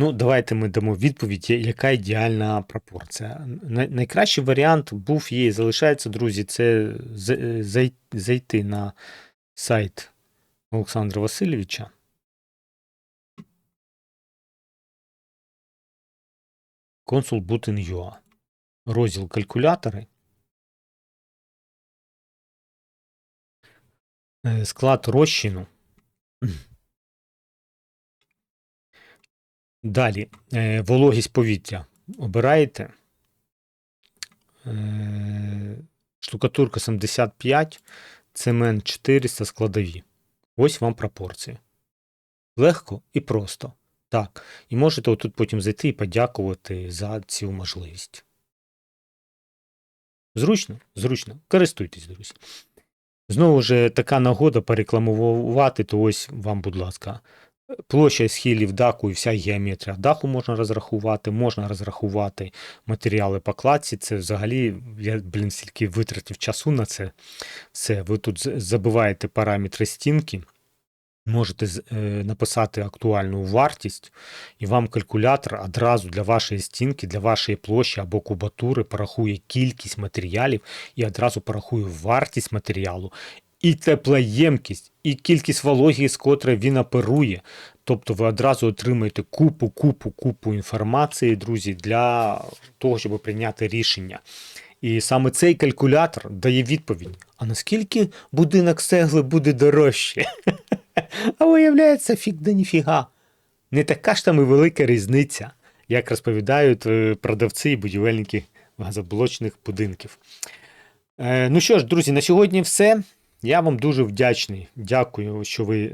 Ну, давайте ми дамо відповідь, яка ідеальна пропорція. Найкращий варіант був є і залишається, друзі, це зайти на сайт Олександра Васильовича. Консул Booting.ua. Розділ калькулятори. Е, Склад розчину. Далі. е, Вологість повітря. Обираєте. Е, Штукатурка 75, цемент 400 складові. Ось вам пропорції. Легко і просто. Так. І можете отут потім зайти і подякувати за цю можливість. Зручно? Зручно. Користуйтесь, друзі. Знову ж така нагода порекламувати, то ось вам, будь ласка, площа схилів даху і вся геометрія даху можна розрахувати, можна розрахувати матеріали по кладці. Це взагалі, я, блін, стільки витратив часу на це. Все, ви тут забиваєте параметри стінки, можете е, написати актуальну вартість, і вам калькулятор одразу для вашої стінки, для вашої площі або кубатури порахує кількість матеріалів і одразу порахує вартість матеріалу, і теплоємкість, і кількість вологі, з котрої він оперує. Тобто ви одразу отримаєте купу, купу, купу інформації, друзі, для того, щоб прийняти рішення. І саме цей калькулятор дає відповідь: а наскільки будинок з цегли буде дорожче? А виявляється, фік да ніфіга. Не така ж там і велика різниця, як розповідають е, продавці і будівельники газоблочних будинків. Е, Ну що ж, друзі, на сьогодні все. Я вам дуже вдячний. Дякую, що ви